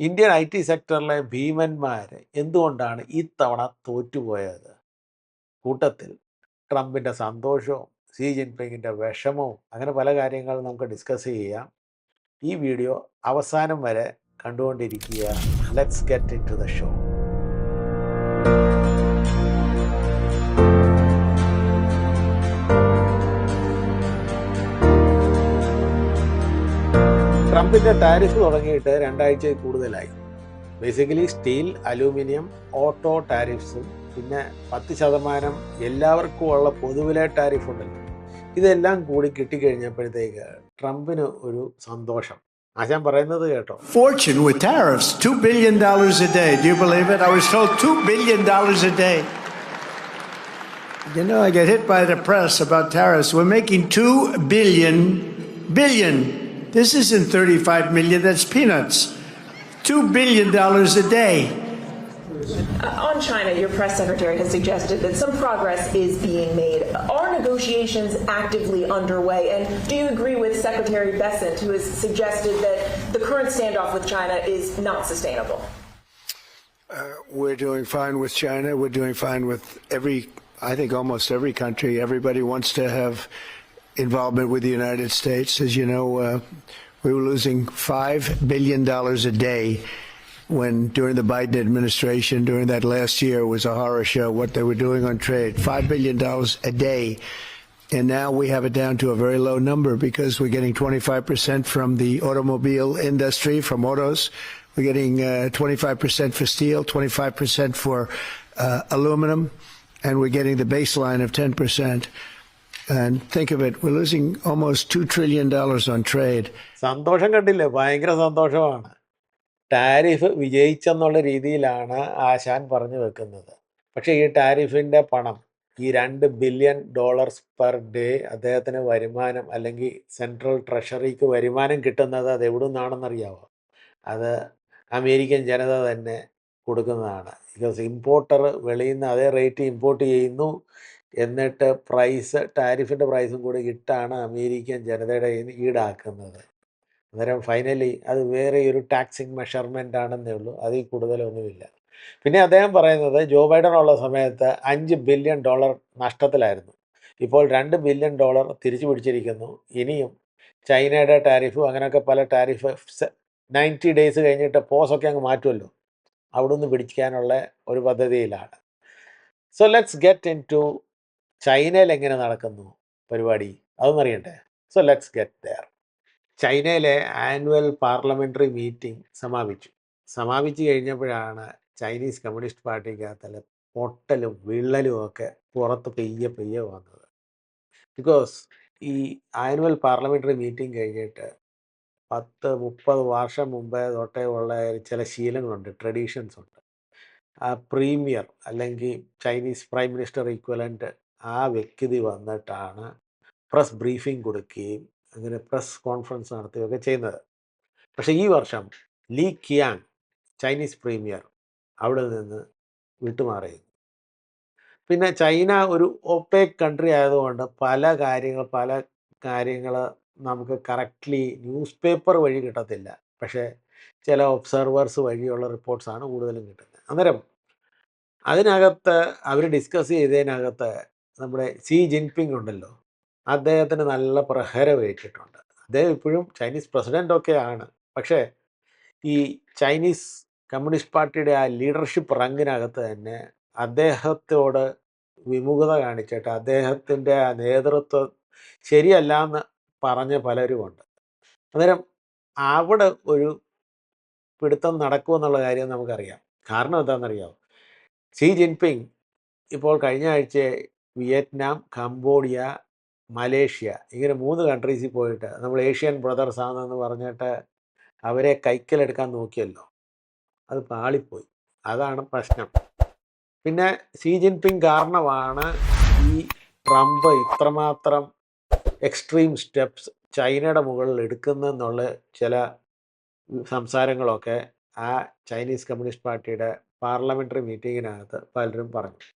Indian I T സെക്ടറിലെ ഭീമന്മാർ എന്തുകൊണ്ടാണ് ഇത്തവണ തോറ്റുപോയത്? കൂട്ടത്തിൽ ട്രംപിന്റെ സന്തോഷവും സി ജിൻപിങ്ങിന്റെ വിഷമവും അങ്ങനെ പല കാര്യങ്ങളും നമുക്ക് ഡിസ്കസ് ചെയ്യാം. ഈ വീഡിയോ അവസാനം വരെ കണ്ടുകൊണ്ടിരിക്കുക let's get into the show ട്രംപിന്റെ ടാരിഫ് തുടങ്ങിയിട്ട് രണ്ടാഴ്ചയിൽ കൂടുതലായി. ബേസിക്കലി സ്റ്റീൽ അലൂമിനിയം ഓട്ടോ ടാരിഫ്സും പിന്നെ പത്ത് ശതമാനം എല്ലാവർക്കും ഉള്ള പൊതുവിലെ ടാരിഫ് ഉണ്ടല്ലോ. ഇതെല്ലാം കൂടി കിട്ടിക്കഴിഞ്ഞപ്പോഴത്തേക്ക് ട്രംപിന് ഒരു സന്തോഷം. ആശാൻ പറയുന്നത് കേട്ടോ. Fortune with tariffs $2 billion dollars a day do you believe it I was told 2 billion dollars a day You know, I get hit by the press about tariffs. We're making $2 billion, billion. This isn't 35 million, that's peanuts. $2 billion a day. Uh, On China, your press secretary has suggested that some progress is being made. Are negotiations actively underway? And do you agree with Secretary Bessent, who has suggested that the current standoff with China is not sustainable? We're doing fine with China. We're doing fine with every, I think almost every country. Everybody wants to have involvement with the United States. As you know, uh, we were losing $5 billion a day when during the Biden administration, during that last year, was a horror show what they were doing on trade. $5 billion a day. And now we have it down to a very low number because we're getting 25% from the automobile industry, from autos. We're getting uh, 25% for steel, 25% for uh, aluminum, and we're getting the baseline of 10%. And think of it, we're losing almost $2 trillion on trade. സന്തോഷം കണ്ടില്ലേ? ഭയങ്കര സന്തോഷമാണ്. Tariff വിജയിച്ചെന്നുള്ള രീതിയിലാണ് ആശാൻ പറഞ്ഞു വെക്കുന്നത്. പക്ഷേ ഈ ടാരിഫിന്റെ പണം ഈ രണ്ട് ബില്യൺ ഡോളർസ് പെർ ഡേ അദ്ദേഹത്തിന് വരുമാനം അല്ലെങ്കിൽ സെൻട്രൽ ട്രഷറിക്ക് വരുമാനം കിട്ടുന്നത് അത് എവിടെ നിന്നാണെന്നറിയാമോ അത് അമേരിക്കൻ ജനത തന്നെ കൊടുക്കുന്നതാണ്. ബിക്കോസ് ഇമ്പോർട്ടർ വെളിയിൽ നിന്ന് അതേ റേറ്റ് ഇമ്പോർട്ട് ചെയ്യുന്നു. എന്നിട്ട് പ്രൈസ് ടാരിഫിന്റെ പ്രൈസും കൂടി ഇട്ടാണ് അമേരിക്കൻ ജനതയുടെ ഈടാക്കുന്നത്. അന്നേരം ഫൈനലി അത് വേറെ ഒരു ടാക്സിങ് മെഷർമെന്റ് ആണെന്നേ ഉള്ളൂ. അതിൽ കൂടുതലൊന്നുമില്ല. പിന്നെ അദ്ദേഹം പറയുന്നത് ജോ ബൈഡൻ ഉള്ള സമയത്ത് അഞ്ച് ബില്യൺ ഡോളർ നഷ്ടത്തിലായിരുന്നു. ഇപ്പോൾ രണ്ട് ബില്യൺ ഡോളർ തിരിച്ചു പിടിച്ചിരിക്കുന്നു. ഇനിയും ചൈനയുടെ ടാരിഫും അങ്ങനെയൊക്കെ പല ടാരിഫ് നയന്റി ഡേയ്സ് കഴിഞ്ഞിട്ട് പോസൊക്കെ അങ്ങ് മാറ്റുമല്ലോ. അവിടെ നിന്ന് പിടിക്കാനുള്ള ഒരു പദ്ധതിയിലാണ്. So let's get into ചൈനയിൽ എങ്ങനെ നടക്കുന്നു പരിപാടി? അതൊന്നും അറിയണ്ടേ? സോ ലെറ്റ്സ് ഗെറ്റ് ദെയർ ചൈനയിലെ ആനുവൽ പാർലമെന്ററി മീറ്റിംഗ് സമാപിച്ചു. സമാപിച്ചു കഴിഞ്ഞപ്പോഴാണ് ചൈനീസ് കമ്മ്യൂണിസ്റ്റ് പാർട്ടിക്കകത്തെ പൊട്ടലും വിള്ളലും ഒക്കെ പുറത്ത് പെയ്യ പെയ്യ വന്നത്. ബിക്കോസ് ഈ ആനുവൽ പാർലമെന്ററി മീറ്റിംഗ് കഴിഞ്ഞിട്ട് പത്ത് മുപ്പത് വർഷം മുമ്പേ തൊട്ടേ ഉള്ള ചില ശീലങ്ങളുണ്ട് ട്രഡീഷൻസ് ഉണ്ട്. ആ പ്രീമിയർ അല്ലെങ്കിൽ ചൈനീസ് പ്രൈം മിനിസ്റ്റർ ഈക്വലന്റ് ആ വ്യക്തി വന്നിട്ടാണ് പ്രസ് ബ്രീഫിംഗ് കൊടുക്കുകയും അങ്ങനെ പ്രസ് കോൺഫറൻസ് നടത്തുകയൊക്കെ ചെയ്യുന്നത്. പക്ഷേ ഈ വർഷം ലീ കിയാങ് ചൈനീസ് പ്രീമിയർ അവിടെ നിന്ന് വിട്ടുമാറിയിരുന്നു. പിന്നെ ചൈന ഒരു ഒപ്പേക് കൺട്രി ആയതുകൊണ്ട് പല കാര്യങ്ങൾ പല കാര്യങ്ങൾ നമുക്ക് കറക്റ്റ്ലി ന്യൂസ് പേപ്പർ വഴി കിട്ടത്തില്ല. പക്ഷേ ചില ഒബ്സർവേഴ്സ് വഴിയുള്ള റിപ്പോർട്ട്സാണ് കൂടുതലും കിട്ടുന്നത്. അന്നേരം അതിനകത്ത് അവർ ഡിസ്കസ് ചെയ്തതിനകത്ത് നമ്മുടെ സി ജിൻപിങ് ഉണ്ടല്ലോ അദ്ദേഹത്തിന് നല്ല പ്രഹരമേറ്റിട്ടുണ്ട്. അദ്ദേഹം ഇപ്പോഴും ചൈനീസ് പ്രസിഡന്റ് ഒക്കെ ആണ് പക്ഷേ ഈ ചൈനീസ് കമ്മ്യൂണിസ്റ്റ് പാർട്ടിയുടെ ആ ലീഡർഷിപ്പ് റങ്ങിനകത്ത് തന്നെ അദ്ദേഹത്തോട് വിമുഖത കാണിച്ചിട്ട് അദ്ദേഹത്തിന്റെ ആ നേതൃത്വം ശരിയല്ല എന്ന് പറഞ്ഞ പലരുമുണ്ട്. അന്നേരം അവിടെ ഒരു പിടുത്തം നടക്കുമെന്നുള്ള കാര്യം നമുക്കറിയാം. കാരണം എന്താണെന്നറിയാമോ സി ജിൻപിങ് ഇപ്പോൾ കഴിഞ്ഞ ആഴ്ച വിയറ്റ്നാം കംബോഡിയ മലേഷ്യ ഇങ്ങനെ മൂന്ന് കൺട്രീസിൽ പോയിട്ട് നമ്മൾ ഏഷ്യൻ ബ്രദേഴ്സ് ആണെന്ന് പറഞ്ഞിട്ട് അവരെ കൈക്കലെടുക്കാൻ നോക്കിയല്ലോ. അത് പാളിപ്പോയി. അതാണ് പ്രശ്നം. പിന്നെ സി ജിൻപിങ് കാരണമാണ് ഈ ട്രംപ് ഇത്രമാത്രം എക്സ്ട്രീം സ്റ്റെപ്സ് ചൈനയുടെ മുകളിൽ എടുക്കുന്നെന്നുള്ള ചില സംസാരങ്ങളൊക്കെ ആ ചൈനീസ് കമ്മ്യൂണിസ്റ്റ് പാർട്ടിയുടെ പാർലമെന്ററി മീറ്റിങ്ങിനകത്ത് പലരും പറഞ്ഞു.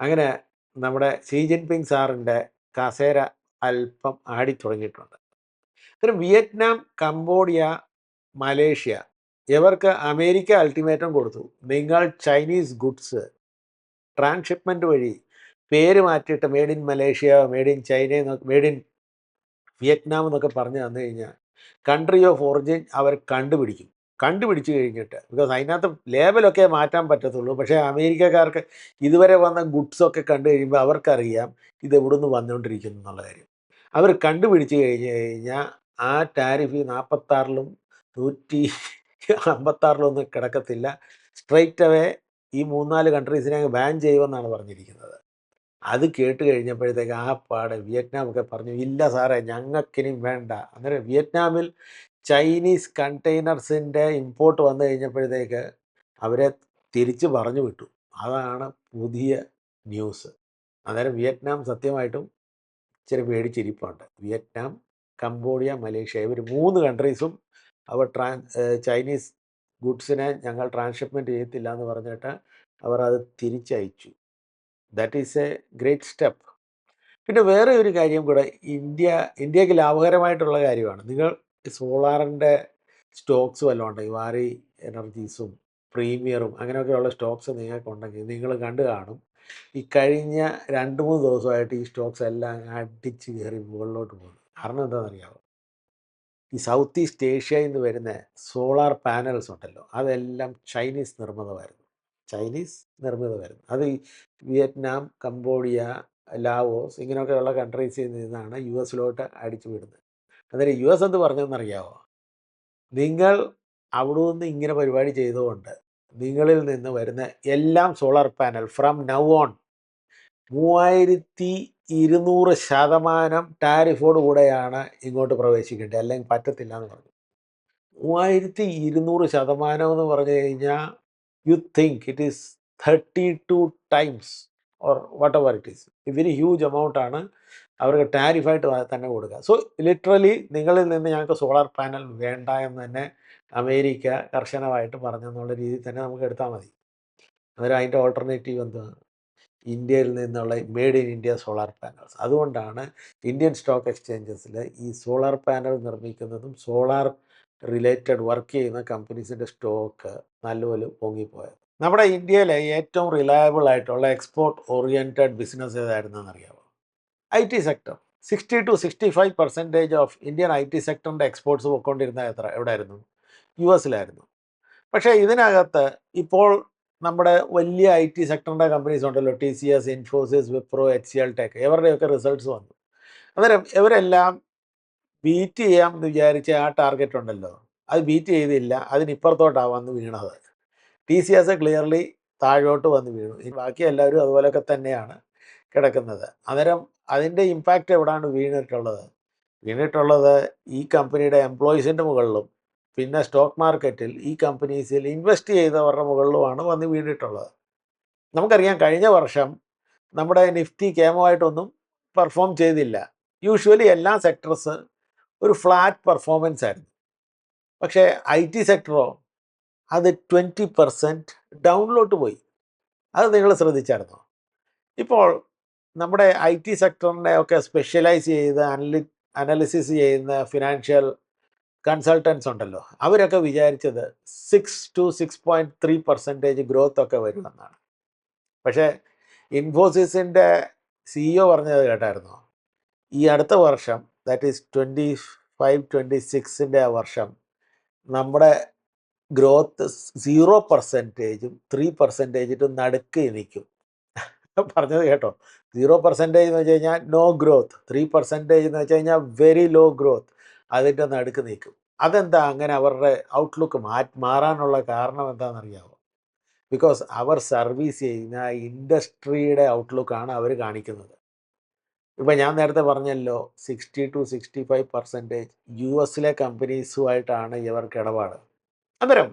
അങ്ങനെ നമ്മുടെ സി ജിൻപിങ് സാറിന്റെ കസേര അല്പം ആടിത്തുടങ്ങിയിട്ടുണ്ട്. തുടങ്ങിയിട്ടുണ്ട് അന്നേരം വിയറ്റ്നാം കംബോഡിയ മലേഷ്യ ഇവർക്ക് അമേരിക്ക അൾട്ടിമേറ്റം കൊടുത്തു. നിങ്ങൾ ചൈനീസ് ഗുഡ്സ് ട്രാൻസ്ഷിപ്മെന്റ് വഴി പേര് മാറ്റിയിട്ട് made in Malaysia made in China എന്നൊക്കെ മെയ്ഡ് ഇൻ വിയറ്റ്നാം എന്നൊക്കെ പറഞ്ഞു തന്നു കഴിഞ്ഞാൽ കൺട്രി ഓഫ് ഒറിജിൻ അവർ കണ്ടുപിടിക്കും. കണ്ടുപിടിച്ച് കഴിഞ്ഞിട്ട്. ബിക്കോസ് അതിനകത്ത് ലേബലൊക്കെ മാറ്റാൻ പറ്റത്തുള്ളൂ. പക്ഷേ അമേരിക്കക്കാർക്ക് ഇതുവരെ വന്ന ഗുഡ്സൊക്കെ കണ്ടു കഴിയുമ്പോൾ അവർക്കറിയാം ഇത് എവിടുന്ന് വന്നുകൊണ്ടിരിക്കുന്നു എന്നുള്ള കാര്യം. അവർ കണ്ടുപിടിച്ച് കഴിഞ്ഞ് കഴിഞ്ഞാൽ ആ ടാരിഫ് നാൽപ്പത്താറിലും നൂറ്റി അമ്പത്താറിലും ഒന്നും കിടക്കത്തില്ല. സ്ട്രൈറ്റ് അവേ ഈ മൂന്നാൽ കൺട്രീസിനെ അങ്ങ് ബാൻ ചെയ്യുമെന്നാണ് പറഞ്ഞിരിക്കുന്നത്. അത് കേട്ട് കഴിഞ്ഞപ്പോഴത്തേക്ക് ആ പാടെ വിയറ്റ്നാമൊക്കെ പറഞ്ഞു ഇല്ല സാറേ ഞങ്ങൾക്കിനും വേണ്ട. അന്നേരം വിയറ്റ്നാമിൽ ചൈനീസ് കണ്ടെയ്നർസിന്റെ ഇമ്പോർട്ട് വന്നു കഴിഞ്ഞപ്പോഴത്തേക്ക് അവരെ തിരിച്ച് പറഞ്ഞു വിട്ടു. അതാണ് പുതിയ ന്യൂസ്. അന്നേരം വിയറ്റ്നാം സത്യമായിട്ടും ഇച്ചിരി പേടിച്ചിരിപ്പുണ്ട്. വിയറ്റ്നാം കംബോഡിയ മലേഷ്യ ഇവർ മൂന്ന് കൺട്രീസും അവർ ട്രാൻ ചൈനീസ് ഗുഡ്സിനെ ഞങ്ങൾ ട്രാൻസ്ഷിപ്മെന്റ് ചെയ്യത്തില്ല എന്ന് പറഞ്ഞിട്ട് അവർ അത് തിരിച്ചയച്ചു. That is a great step പിന്നെ വേറെ ഒരു കാര്യം കൂടെ ഇന്ത്യ ഇന്ത്യയ്ക്ക് ലാഭകരമായിട്ടുള്ള കാര്യമാണ്. നിങ്ങൾ സോളാറിന്റെ സ്റ്റോക്സ് വല്ലതും ഉണ്ടെങ്കിൽ വാരി എനർജീസും പ്രീമിയറും അങ്ങനെയൊക്കെയുള്ള സ്റ്റോക്സ് നിങ്ങൾക്കുണ്ടെങ്കിൽ നിങ്ങൾ കണ്ടു കാണും. ഈ കഴിഞ്ഞ രണ്ട് മൂന്ന് ദിവസമായിട്ട് ഈ സ്റ്റോക്സ് എല്ലാം അടിച്ച് കയറി മുകളിലോട്ട് പോകുന്നു. കാരണം എന്താണെന്നറിയാമോ ഈ സൗത്ത് ഈസ്റ്റ് ഏഷ്യയിൽ നിന്ന് വരുന്ന സോളാർ പാനൽസ് ഉണ്ടല്ലോ അതെല്ലാം ചൈനീസ് നിർമ്മിതമായിരുന്നു. ചൈനീസ് നിർമ്മിതമായിരുന്നു. അത് വിയറ്റ്നാം കംബോഡിയ ലാവോസ് ഇങ്ങനെയൊക്കെയുള്ള കൺട്രീസിൽ നിന്നാണ് യു എസിലോട്ട് അടിച്ചു വിടുന്നത് അന്നേരം യു എസ് എന്ത് പറഞ്ഞതെന്നറിയാമോ നിങ്ങൾ അവിടെ നിന്ന് ഇങ്ങനെ പരിപാടി ചെയ്തുകൊണ്ട് നിങ്ങളിൽ നിന്ന് വരുന്ന എല്ലാം solar panel from now on മൂവായിരത്തി ഇരുന്നൂറ് ശതമാനം ടാരിഫോട് കൂടെയാണ് ഇങ്ങോട്ട് പ്രവേശിക്കേണ്ടത്. അല്ലെങ്കിൽ പറ്റത്തില്ല എന്ന് പറഞ്ഞു. മൂവായിരത്തി ഇരുന്നൂറ് ശതമാനം എന്ന് പറഞ്ഞു കഴിഞ്ഞാൽ you think it is thirty two times or whatever it is very huge amount ആണ്. അവർക്ക് ടാരിഫായിട്ട് തന്നെ കൊടുക്കുക. സോ ലിറ്ററലി നിങ്ങളിൽ നിന്ന് ഞങ്ങൾക്ക് സോളാർ പാനൽ വേണ്ട എന്ന് തന്നെ അമേരിക്ക കർശനമായിട്ട് പറഞ്ഞെന്നുള്ള രീതിയിൽ തന്നെ നമുക്ക് എടുത്താൽ മതി. അന്നേരം അതിന്റെ ഓൾട്ടർനേറ്റീവ് എന്താണ് ഇന്ത്യയിൽ നിന്നുള്ള made in India solar panels അതുകൊണ്ടാണ് ഇന്ത്യൻ സ്റ്റോക്ക് എക്സ്ചേഞ്ചസിൽ ഈ സോളാർ പാനൽ നിർമ്മിക്കുന്നതും സോളാർ റിലേറ്റഡ് വർക്ക് ചെയ്യുന്ന കമ്പനീസിന്റെ സ്റ്റോക്ക് നല്ലപോലെ പൊങ്ങിപ്പോയത്. നമ്മുടെ ഇന്ത്യയിലെ ഏറ്റവും റിലയബിൾ ആയിട്ടുള്ള എക്സ്പോർട്ട് ഓറിയന്റഡ് ബിസിനസ് ഏതായിരുന്നു അറിയാമോ I T sector sixty to sixty five percentage of Indian I T സെക്ടറിന്റെ exports പോയിക്കൊണ്ടിരുന്ന എത്ര? എവിടെയായിരുന്നു യു എസിലായിരുന്നു. പക്ഷേ ഇതിനകത്ത് ഇപ്പോൾ നമ്മുടെ വലിയ ഐ ടി സെക്ടറിന്റെ കമ്പനീസ് ഉണ്ടല്ലോ. T C S Infosys Wipro H C L tech ഇവരുടെയൊക്കെ റിസൾട്ട്സ് വന്നു. അന്നേരം ഇവരെല്ലാം ബീറ്റ് ചെയ്യാമെന്ന് വിചാരിച്ച ആ ടാർഗറ്റ് ഉണ്ടല്ലോ. അത് ബീറ്റ് ചെയ്തില്ല. അതിനിപ്പുറത്തോട്ടാണ് വന്ന് വീണത്. ടി സി എസ് ക്ലിയർലി താഴോട്ട് വന്ന് വീണു. ബാക്കി എല്ലാവരും അതുപോലെയൊക്കെ തന്നെയാണ് കിടക്കുന്നത്. അന്നേരം അതിന്റെ ഇമ്പാക്റ്റ് എവിടെയാണ് വീണിട്ടുള്ളത്? വീണിട്ടുള്ളത് ഈ കമ്പനിയുടെ എംപ്ലോയീസിന്റെ മുകളിലും പിന്നെ സ്റ്റോക്ക് മാർക്കറ്റിൽ ഈ കമ്പനീസിൽ ഇൻവെസ്റ്റ് ചെയ്തവരുടെ മുകളിലുമാണ് വന്ന് വീണിട്ടുള്ളത്. നമുക്കറിയാം കഴിഞ്ഞ വർഷം നമ്മുടെ നിഫ്റ്റി കേമമായിട്ടൊന്നും പെർഫോം ചെയ്തില്ല. യൂഷ്വലി എല്ലാ സെക്ടർസ് ഒരു ഫ്ലാറ്റ് പെർഫോമൻസ് ആയിരുന്നു. പക്ഷേ ഐ ടി സെക്ടറോ അത് ട്വന്റി പെർസെന്റ് ഡൗണിലോട്ട് പോയി. അത് നിങ്ങൾ ശ്രദ്ധിച്ചായിരുന്നോ? ഇപ്പോൾ നമ്മുടെ ഐ ടി സെക്ടറിനെ ഒക്കെ സ്പെഷ്യലൈസ് ചെയ്ത് അനലി അനാലിസിസ് ചെയ്യുന്ന ഫിനാൻഷ്യൽ കൺസൾട്ടൻസ് ഉണ്ടല്ലോ. അവരൊക്കെ വിചാരിച്ചത് six to six point three percentage growth ഒക്കെ വരുമെന്നാണ്. പക്ഷേ ഇൻഫോസിസിന്റെ സിഇഒ പറഞ്ഞത് കേട്ടായിരുന്നു? ഈ അടുത്ത വർഷം that is twenty five twenty സിക്സിന്റെ വർഷം നമ്മുടെ ഗ്രോത്ത് സീറോ പെർസെന്റേജും ത്രീ പെർസെന്റേജിട്ടും നടുക്ക് നിൽക്കും. പറഞ്ഞത് കേട്ടോ. സീറോ പെർസെന്റേജ് എന്ന് വെച്ച് കഴിഞ്ഞാൽ നോ ഗ്രോത്ത് ത്രീ പെർസെന്റേജ് എന്ന് വെച്ച് കഴിഞ്ഞാൽ വെരി ലോ ഗ്രോത്ത് അതിന്റെ നടുക്ക് നിൽക്കും. അതെന്താ അങ്ങനെ അവരുടെ ഔട്ട്ലുക്ക് മാ മാറാനുള്ള കാരണം എന്താണെന്നറിയാമോ ബിക്കോസ് അവർ സർവീസ് ചെയ്യുന്ന ഇൻഡസ്ട്രിയുടെ ഔട്ട്ലുക്കാണ് അവർ കാണിക്കുന്നത്. ഇപ്പം ഞാൻ നേരത്തെ പറഞ്ഞല്ലോ sixty to sixty five percentage U എസിലെ കമ്പനീസുമായിട്ടാണ് ഇവർക്ക് ഇടപാട്. അന്നേരം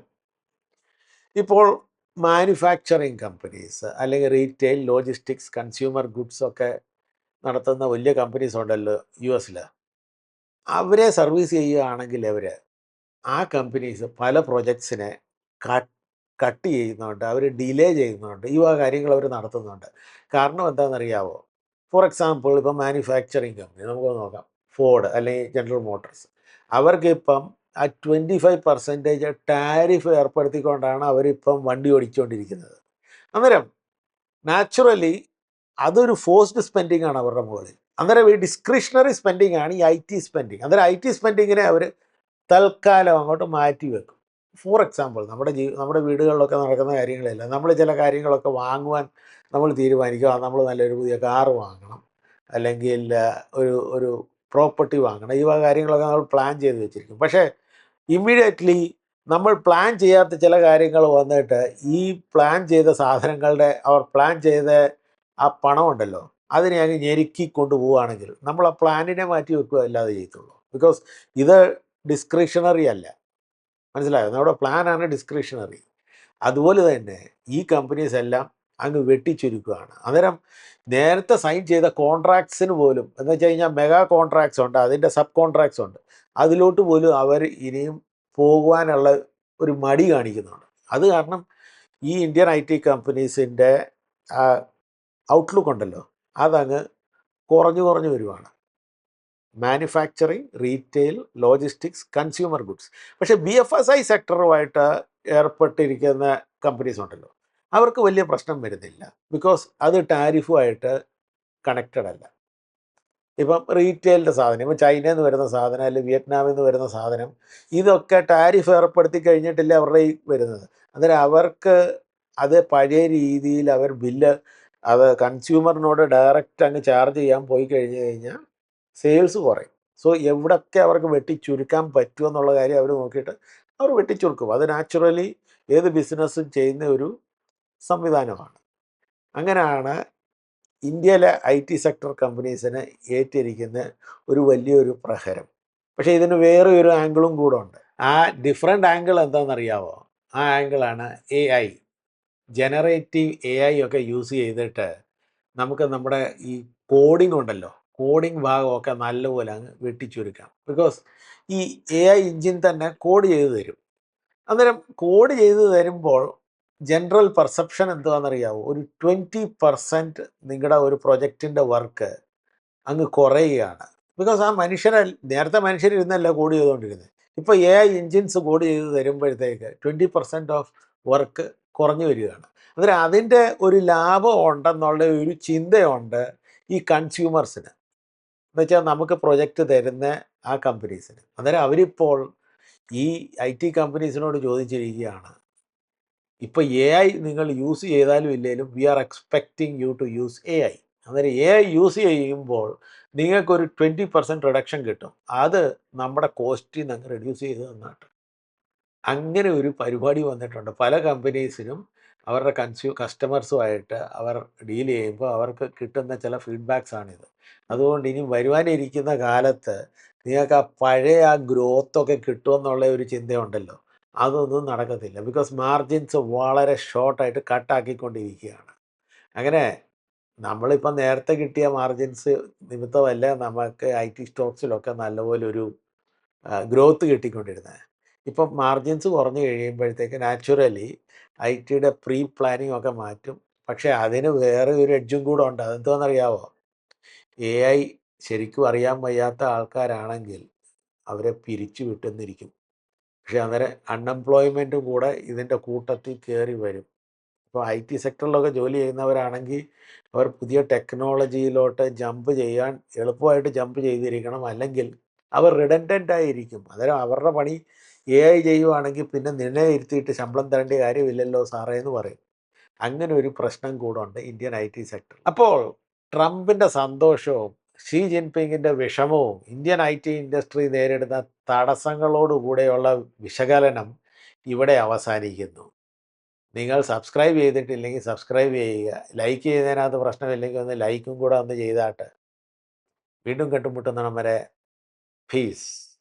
ഇപ്പോൾ മാനുഫാക്ചറിങ് കമ്പനീസ് അല്ലെങ്കിൽ റീറ്റെയിൽ ലോജിസ്റ്റിക്സ് കൺസ്യൂമർ ഗുഡ്സ് ഒക്കെ നടത്തുന്ന വലിയ കമ്പനീസ് ഉണ്ടല്ലോ യു എസിൽ അവരെ സർവീസ് ചെയ്യുകയാണെങ്കിൽ അവർ ആ കമ്പനീസ് പല പ്രൊജക്ട്സിനെ കട്ട് ചെയ്യുന്നുണ്ട് അവർ ഡിലേ ചെയ്യുന്നുണ്ട് ഈ വക കാര്യങ്ങൾ അവർ നടത്തുന്നുണ്ട്. കാരണം എന്താണെന്നറിയാവോ? ഫോർ എക്സാമ്പിൾ ഇപ്പം മാനുഫാക്ചറിങ് കമ്പനി നമുക്ക് നോക്കാം. ഫോർഡ് അല്ലെങ്കിൽ ജനറൽ മോട്ടോഴ്സ് അവർക്ക് ഇപ്പം ആ ട്വന്റി ഫൈവ് പെർസെന്റേജ് ടാരിഫ് ഏർപ്പെടുത്തിക്കൊണ്ടാണ് അവരിപ്പം വണ്ടി ഓടിച്ചുകൊണ്ടിരിക്കുന്നത് അന്നേരം നാച്ചുറലി അതൊരു ഫോഴ്സ്ഡ് സ്പെൻഡിങ് ആണ് അവരുടെ മുകളിൽ. അന്നേരം ഈ ഡിസ്ക്രിഷണറി സ്പെൻഡിങ് ആണ് ഈ ഐ ടി സ്പെൻഡിങ് അന്നേരം ഐ ടി സ്പെൻഡിങ്ങിനെ അവർ തൽക്കാലം അങ്ങോട്ട് മാറ്റി വെക്കും. ഫോർ എക്സാമ്പിൾ നമ്മുടെ ജീ നമ്മുടെ വീടുകളിലൊക്കെ നടക്കുന്ന കാര്യങ്ങളില്ല നമ്മൾ ചില കാര്യങ്ങളൊക്കെ വാങ്ങുവാൻ നമ്മൾ തീരുമാനിക്കും. ആ നമ്മൾ നല്ലൊരു പുതിയ കാറ് വാങ്ങണം. അല്ലെങ്കിൽ ഒരു ഒരു പ്രോപ്പർട്ടി വാങ്ങണം. ഈ കാര്യങ്ങളൊക്കെ നമ്മൾ പ്ലാൻ ചെയ്ത് വെച്ചിരിക്കും. പക്ഷേ ഇമ്മീഡിയറ്റ്ലി നമ്മൾ പ്ലാൻ ചെയ്യാത്ത ചില കാര്യങ്ങൾ വന്നിട്ട് ഈ പ്ലാൻ ചെയ്ത സാധനങ്ങളുടെ അവർ പ്ലാൻ ചെയ്ത ആ പണമുണ്ടല്ലോ അതിനെ അങ്ങ് ഞെരുക്കി കൊണ്ടുപോവുകയാണെങ്കിൽ നമ്മൾ ആ പ്ലാനിനെ മാറ്റി വെക്കുക അല്ലാതെ ചെയ്യത്തുള്ളൂ. ബിക്കോസ് ഇത് ഡിസ്ക്രിഷണറി അല്ല. മനസ്സിലായോ? നമ്മുടെ പ്ലാനാണ് ഡിസ്ക്രിഷണറി അതുപോലെ തന്നെ ഈ കമ്പനീസ് എല്ലാം അങ്ങ് വെട്ടിച്ചുരുക്കുകയാണ്. അന്നേരം നേരത്തെ സൈൻ ചെയ്ത കോൺട്രാക്ട്സിന് പോലും എന്ന് വെച്ച് കഴിഞ്ഞാൽ മെഗാ കോൺട്രാക്ട്സ് ഉണ്ട് അതിന്റെ സബ് കോൺട്രാക്ട്സ് ഉണ്ട്. അതിലോട്ട് പോലും അവർ ഇനിയും പോകുവാനുള്ള ഒരു മടി കാണിക്കുന്നുണ്ട്. അത് കാരണം ഈ ഇന്ത്യൻ ഐ ടി കമ്പനീസിന്റെ ഔട്ട്ലുക്ക് ഉണ്ടല്ലോ അതങ്ങ് കുറഞ്ഞു കുറഞ്ഞു വരുവാണ്. Manufacturing retail logistics consumer goods പക്ഷേ ബി എഫ് എസ് ഐ സെക്ടറുമായിട്ട് ഏർപ്പെട്ടിരിക്കുന്ന കമ്പനീസ് ഉണ്ടല്ലോ. അവർക്ക് വലിയ പ്രശ്നം വരുന്നില്ല. ബിക്കോസ് അത് ടാരിഫുമായിട്ട് കണക്റ്റഡ് അല്ല. ഇപ്പം റീറ്റെയിലിന്റെ സാധനം ഇപ്പം ചൈനയിൽ നിന്ന് വരുന്ന സാധനം അല്ലെങ്കിൽ വിയറ്റ്നാമിൽ നിന്ന് വരുന്ന സാധനം ഇതൊക്കെ ടാരിഫ് ഏർപ്പെടുത്തി കഴിഞ്ഞിട്ടില്ല അവരുടെ ഈ വരുന്നത്. അന്നേരം അവർക്ക് അത് പഴയ രീതിയിൽ അവർ ബില്ല് അത് കൺസ്യൂമറിനോട് ഡയറക്റ്റ് അങ്ങ് ചാർജ് ചെയ്യാൻ പോയി കഴിഞ്ഞ് കഴിഞ്ഞാൽ സെയിൽസ് കുറയും. സോ എവിടൊക്കെ അവർക്ക് വെട്ടിച്ചുരുക്കാൻ പറ്റുമെന്നുള്ള കാര്യം അവർ നോക്കിയിട്ട് അവർ വെട്ടിച്ചുരുക്കും അത് നാച്ചുറലി ഏത് ബിസിനസ്സും ചെയ്യുന്ന ഒരു സംവിധാനമാണ്. അങ്ങനെയാണ് ഇന്ത്യയിലെ ഐ ടി സെക്ടർ കമ്പനീസിന് ഏറ്റിരിക്കുന്ന ഒരു വലിയൊരു പ്രഹരം. പക്ഷേ ഇതിന് വേറെ ഒരു ആംഗിളും കൂടെ ഉണ്ട്. ആ ഡിഫറെന്റ് ആംഗിൾ എന്താണെന്നറിയാവോ? ആ ആംഗിളാണ് A I. Generative A I ഒക്കെ യൂസ് ചെയ്തിട്ട് നമുക്ക് നമ്മുടെ ഈ കോഡിംഗ് ഉണ്ടല്ലോ കോഡിംഗ് ഭാഗമൊക്കെ നല്ലപോലെ അങ്ങ് വെട്ടിച്ചുരുക്കാം. ബിക്കോസ് ഈ എ ഐ എഞ്ചിൻ തന്നെ കോഡ് ചെയ്ത് തരും. അന്നേരം കോഡ് ചെയ്ത് തരുമ്പോൾ ജനറൽ പെർസെപ്ഷൻ എന്താണെന്നറിയാവോ? ഒരു ട്വന്റി പെർസെന്റ് നിങ്ങളുടെ ഒരു പ്രൊജക്റ്റിന്റെ വർക്ക് അങ്ങ് കുറയുകയാണ്. ബിക്കോസ് ആ മനുഷ്യരെ നേരത്തെ മനുഷ്യരിരുന്നല്ല കോഡ് ചെയ്തുകൊണ്ടിരുന്നത് ഇപ്പോൾ എ ഐ എഞ്ചിൻസ് കോഡ് ചെയ്ത് തരുമ്പോഴത്തേക്ക് ട്വന്റി പെർസെന്റ് ഓഫ് വർക്ക് കുറഞ്ഞു വരികയാണ്. അന്നേരം അതിന്റെ ഒരു ലാഭം ഉണ്ടെന്നുള്ള ഒരു ചിന്തയുണ്ട് ഈ കൺസ്യൂമേഴ്സിന് എന്നുവെച്ചാൽ നമുക്ക് പ്രൊജക്റ്റ് തരുന്ന ആ കമ്പനീസിന് അന്നേരം അവരിപ്പോൾ ഈ ഐ ടി കമ്പനീസിനോട് ചോദിച്ചിരിക്കുകയാണ് ഇപ്പോൾ എ ഐ നിങ്ങൾ യൂസ് ചെയ്താലും ഇല്ലെങ്കിലും we are expecting you to use A I അന്നേരം എ ഐ യൂസ് ചെയ്യുമ്പോൾ നിങ്ങൾക്കൊരു ട്വന്റി പെർസെന്റ് റിഡക്ഷൻ കിട്ടും. അത് നമ്മുടെ കോസ്റ്റിൽ നിന്ന് റെഡ്യൂസ് ചെയ്ത് തന്നിട്ട്. അങ്ങനെ ഒരു പരിപാടി വന്നിട്ടുണ്ട്. പല കമ്പനീസിനും അവരുടെ കൺസ്യൂ കസ്റ്റമേഴ്സുമായിട്ട് അവർ ഡീൽ ചെയ്യുമ്പോൾ അവർക്ക് കിട്ടുന്ന ചില ഫീഡ്ബാക്സ് ആണിത്. അതുകൊണ്ട് ഇനി വരുവാനിരിക്കുന്ന കാലത്ത് നിങ്ങൾക്ക് ആ പഴയ ആ ഗ്രോത്തൊക്കെ കിട്ടുമെന്നുള്ള ഒരു ചിന്തയുണ്ടല്ലോ. അതൊന്നും നടക്കത്തില്ല. ബിക്കോസ് മാർജിൻസ് വളരെ ഷോർട്ടായിട്ട് കട്ടാക്കിക്കൊണ്ടിരിക്കുകയാണ് അങ്ങനെ നമ്മളിപ്പം നേരത്തെ കിട്ടിയ മാർജിൻസ് നിമിത്തമല്ല നമുക്ക് ഐ ടി സ്റ്റോക്സിലൊക്കെ നല്ലപോലെ ഒരു ഗ്രോത്ത് കിട്ടിക്കൊണ്ടിരുന്നത് ഇപ്പം മാർജിൻസ് കുറഞ്ഞു കഴിയുമ്പോഴത്തേക്ക് നാച്ചുറലി ഐ ടിയുടെ പ്രീ പ്ലാനിങ് ഒക്കെ മാറ്റും. പക്ഷേ അതിന് വേറെ ഒരു എഡ്ജും കൂടെ ഉണ്ട്. അതെന്തോന്നറിയാവോ എ ഐ ശരിക്കും അറിയാൻ വയ്യാത്ത ആൾക്കാരാണെങ്കിൽ അവരെ പിരിച്ചു വിട്ടെന്നിരിക്കും പക്ഷേ അന്നേരം അൺഎംപ്ലോയ്മെന്റും കൂടെ ഇതിന്റെ കൂട്ടത്തിൽ കയറി വരും. ഇപ്പോൾ ഐ ടി സെക്ടറിലൊക്കെ ജോലി ചെയ്യുന്നവരാണെങ്കിൽ അവർ പുതിയ ടെക്നോളജിയിലോട്ട് ജമ്പ് ചെയ്യാൻ എളുപ്പമായിട്ട് ജമ്പ് ചെയ്തിരിക്കണം. അല്ലെങ്കിൽ അവർ റിഡൻഡന്റ് ആയിരിക്കും. അന്നേരം അവരുടെ പണി എ ഐ ചെയ്യുവാണെങ്കിൽ പിന്നെ നിന്നെ ഇരുത്തിയിട്ട് ശമ്പളം തരേണ്ട കാര്യമില്ലല്ലോ സാറേ എന്ന് പറയും. അങ്ങനെ ഒരു പ്രശ്നം കൂടെ ഉണ്ട് ഇന്ത്യൻ ഐ ടി സെക്ടർ അപ്പോൾ ട്രംപിന്റെ സന്തോഷവും ഷീ ജിൻപിങ്ങിന്റെ വിഷമവും ഇന്ത്യൻ ഐ ടി ഇൻഡസ്ട്രി നേരിടുന്ന തടസ്സങ്ങളോടുകൂടെയുള്ള വിശകലനം ഇവിടെ അവസാനിക്കുന്നു. നിങ്ങൾ സബ്സ്ക്രൈബ് ചെയ്തിട്ടില്ലെങ്കിൽ സബ്സ്ക്രൈബ് ചെയ്യുക. ലൈക്ക് ചെയ്യുന്നതിനകത്ത് പ്രശ്നമില്ലെങ്കിൽ ഒന്ന് ലൈക്കും കൂടെ ഒന്ന് ചെയ്താട്ട്. വീണ്ടും കണ്ടുമുട്ടുന്ന വരെ പീസ്